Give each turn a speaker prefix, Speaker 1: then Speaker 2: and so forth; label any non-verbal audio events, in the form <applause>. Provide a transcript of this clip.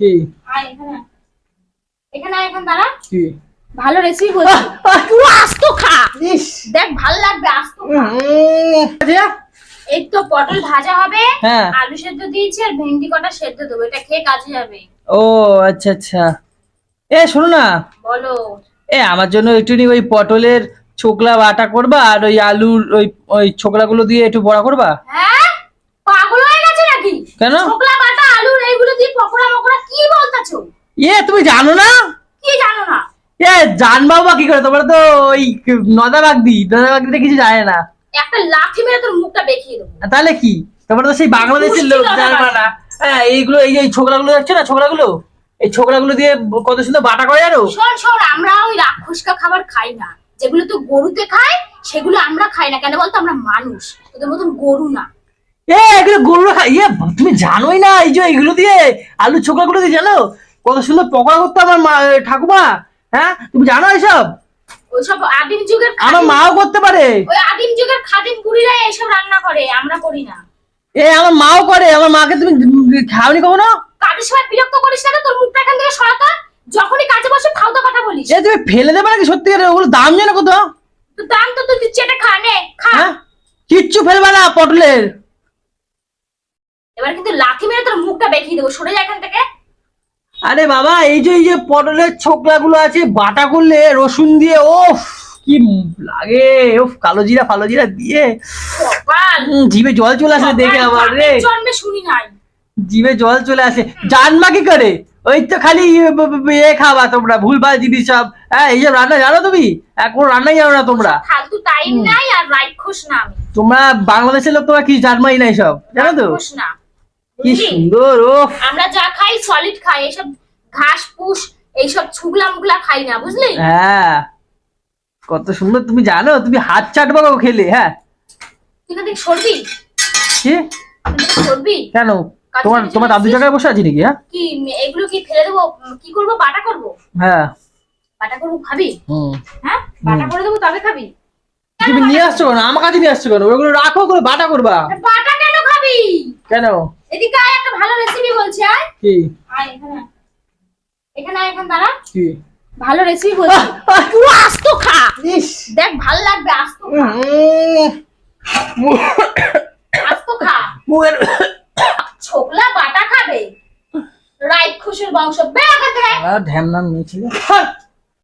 Speaker 1: কি?
Speaker 2: আয় এখানে এখানে আয়, এখানে দাঁড়া।
Speaker 1: কি?
Speaker 2: ভালো রেসিপি বলছি। তুই আস্ত খা।
Speaker 1: ইস
Speaker 2: দেখ ভালো লাগবে আস্ত
Speaker 1: আচ্ছা,
Speaker 2: এই তো পটল ভাজা হবে
Speaker 1: হ্যাঁ।
Speaker 2: আলু সেদ্ধ দিয়েছি আর ভেন্ডি কটা সেদ্ধ দেবো। এটা খেয়ে কাজে যাবে।
Speaker 1: ও আচ্ছা আচ্ছা। এ শোনো না।
Speaker 2: বলো।
Speaker 1: এ আমার জন্য একটুখানি ওই পটলের ছোকলা বাটা করবা আর ওই আলুর ওই ওই ছোকলাগুলো দিয়ে একটু বড়া করবা?
Speaker 2: হ্যাঁ? পাগল হয়ে গেছে নাকি?
Speaker 1: কেন?
Speaker 2: ছোকলা পকোড়া মকোড়া কি বলতাছো?
Speaker 1: ইয়ে তুমি জানো না?
Speaker 2: কি জানো না?
Speaker 1: এ জানবাও বা কি করে? তোমরা তো ওই নদা বাগদি নদা কিছু জানে না।
Speaker 2: একটা লাঠি মেরে তোর মুখটা দেখিয়ে দেবো।
Speaker 1: তাহলে কি? তোমরা তো সেই বাংলাদেশের লোক জানবা না। হ্যাঁ এইগুলো এই যে ছোকরাগুলো দেখছ না ছোকরাগুলো এই ছোকরাগুলো দিয়ে কত সুন্দর বাটা করে জানো?
Speaker 2: শোন শোন আমরা ওই রাক্ষসকা খাবার খাই না। যেগুলো তো গরুতে খায় সেগুলো আমরা খাই না। কেন বলতো আমরা মানুষ তোদের মতন গরু না।
Speaker 1: এ এগুলো গরুরা ইয়ে তুমি জানোই না এই যে এগুলো দিয়ে আলু ছোকরাগুলো দিয়ে জানো? কত সুন্দর পকোড়া করতো আমার মা ঠাকুমা হ্যাঁ? তুমি জানো এসব?
Speaker 2: ওইসব আদিম যুগের
Speaker 1: আমার মাও করতে পারে।
Speaker 2: ওই আদিম যুগের খাদিম বুড়িরা এইসব রান্না করে আমরা করি না।
Speaker 1: এ আমার মাও করে আমার মাকে তুমি খাওনি কখনো?
Speaker 2: কাজের সময় বিরক্ত করিস না তোর মুখটা এখান থেকে সরাতো যখনই কাজে বসে ফালতু কথা বলিস।
Speaker 1: এ তুমি ফেলে দেবে নাকি সত্যি করে? ওগুলো দাম জানো কত?
Speaker 2: তো দাম তো তুই চেটে খা নে খা।
Speaker 1: হ্যাঁ? কিচ্ছু ফেলবে না পটলের।
Speaker 2: এবার কিন্তু লাথি মেরে তোর মুখটা দেখিয়ে দেবো সরে যা এখান থেকে।
Speaker 1: আরে বাবা এই যে এই যে পটলের আছে বাটা করলে রসুন দিয়ে ওফ কি লাগে ওফ কালো জিরা ফালো জিরা দিয়ে। জিভে জল চলে আসে দেখে আমার রে।
Speaker 2: জন্মে শুনি নাই।
Speaker 1: জিভে জল চলে আসে। কি করে? ওই তো খালি ইয়ে ব- ব- ব- এ খাবা তোমরা ভুলভাল জিনিস সব। হ্যাঁ এইসব রান্না জানো তুমি? এখন রান্নাই জানো না তোমরা।
Speaker 2: ফালতু টাইম নাই আর রাক্ষস না
Speaker 1: তোমরা বাংলাদেশের লোক তোমরা কি জানবাই না সব জানো তো?
Speaker 2: না।
Speaker 1: কি সুন্দর ও
Speaker 2: আমরা যা খাই সলিড খাই এসব ঘাস পুষ এইসব ছুগলা মুগলা খাই না বুঝলি?
Speaker 1: হ্যাঁ। কত সুন্দর তুমি জানো তুমি হাত চাটবা খেলে হ্যাঁ?
Speaker 2: তুই থেকে সরবি?
Speaker 1: কি?
Speaker 2: সরবি?
Speaker 1: কেন? তোমার তোমার দাদু? জায়গায় বসে আছি নাকি হ্যাঁ?
Speaker 2: কি এগুলো কি ফেলে দেবো? কি করব? বাটা করব?
Speaker 1: হ্যাঁ।
Speaker 2: বাটা করব খাবি
Speaker 1: হুম।
Speaker 2: হ্যাঁ? বাটা করে দেবো তবে খাবি?
Speaker 1: তুমি নিয়ে আসছো কেন? আমার কাছে নিয়ে আসছো কেন? ওগুলো রাখো করে বাটা করবা?
Speaker 2: বাটা কেন খাবি?
Speaker 1: কেন?
Speaker 2: এদিকে আয় একটা ভালো রেসিপি বলছি আয়।
Speaker 1: কি?
Speaker 2: আয় এখানে আয়। এখানে আয় এখানে দাঁড়া।
Speaker 1: কি?
Speaker 2: ভালো রেসিপি বলছি। <laughs> তুই আস্ত খা। দেখ ভালো লাগবে আস্ত খা। আস্ত খা।
Speaker 1: মুখের
Speaker 2: ছোকলা বাটা খাবে। রাইট খুশির বংশ। বের এখান থেকে
Speaker 1: ঢ্যামনাম নিয়েছিল।